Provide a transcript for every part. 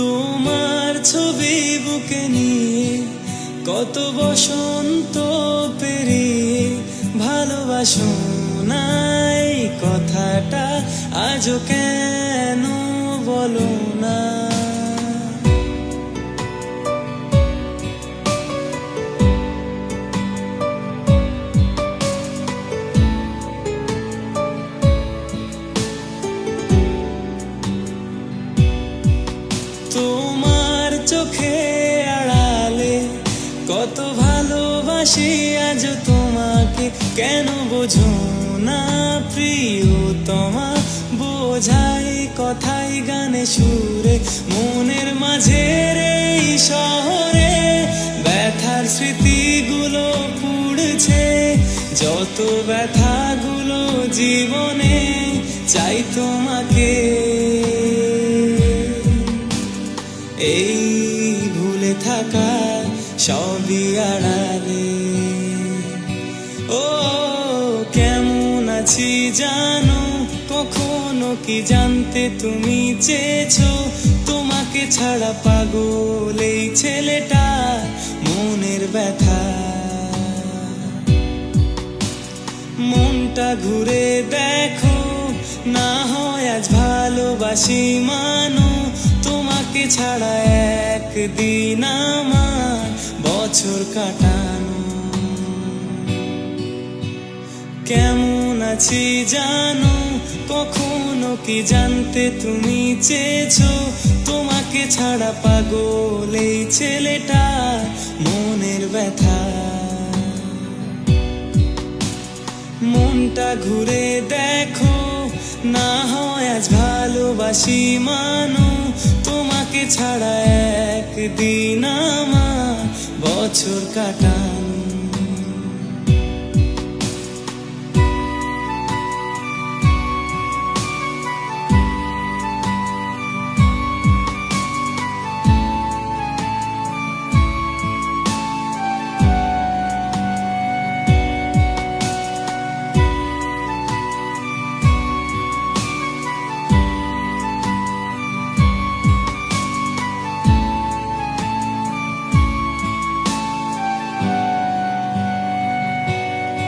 তোমার ছবি বুকে নিয়ে কত বসন্ত পেরিয়ে ভালোবাসো নাই কথাটা আজও কেন বলো না? তোমার চোখে আড়ালে কত ভালোবাসি আজ তোমাকে কেন বোঝো না প্রিয় তোমা বোঝাই কথাই গানে সুরে, মনের মাঝে এই শহরে ব্যথার স্মৃতিগুলো পুড়ছে। যত ব্যথাগুলো জীবনে চাই তোমাকে সবই আড়ালে। ও, কেমন আছি জানো? কখনো কি জানতে তুমি চেয়েছো? তোমাকে ছাড়া পাগল এই ছেলেটা মনের ব্যথা। মনটা ঘুরে দেখো, না হয় আজ ভালোবাসি মানো। তোমাকে ছাড়া একদিন আমার বছর কাটানো। কেমন আছি জানো, কখনো কি জানতে তুমি চেয়েছো? তোমাকে ছাড়া পাগল এই ছেলেটা মনের ব্যথা। মনটা ঘুরে দেখো না হয় আজ ভালোবাসি মানো তোমাকে ছাড়া একদিন আমার বছর কাটানো।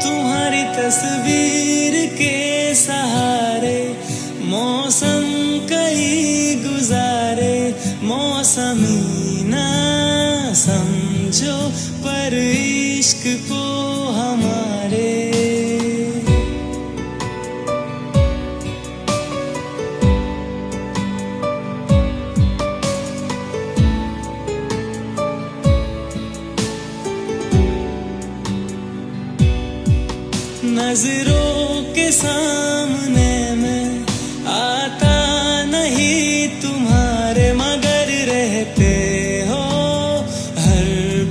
तुम्हारी तस्वीर के सहारे मौसम कई गुजारे मौसमी ना समझो पर इश्क को के सामने मैं आता नहीं तुम्हारे मगर रहते हो। हर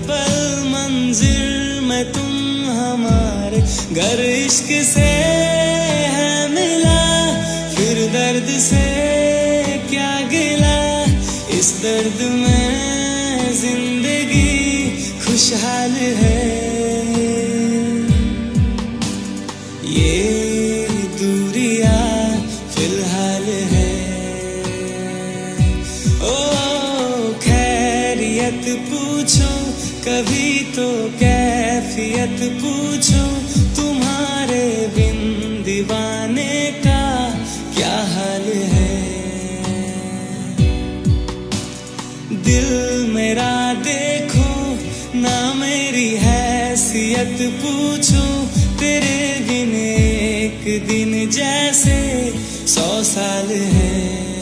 पल मंजिल में तुम हमारे इश्क से मिला। फिर दर्द से क्या गिला? इस दर्द में ज़िंदगी खुशहाल है। खैरियत पूछो, कभी तो कैफियत पूछो, तुम्हारे बिन दीवाने का क्या हाल है? दिल मेरा देखो, ना मेरी हैसियत पूछो, तेरे बिन एक दिन जैसे सौ साल है।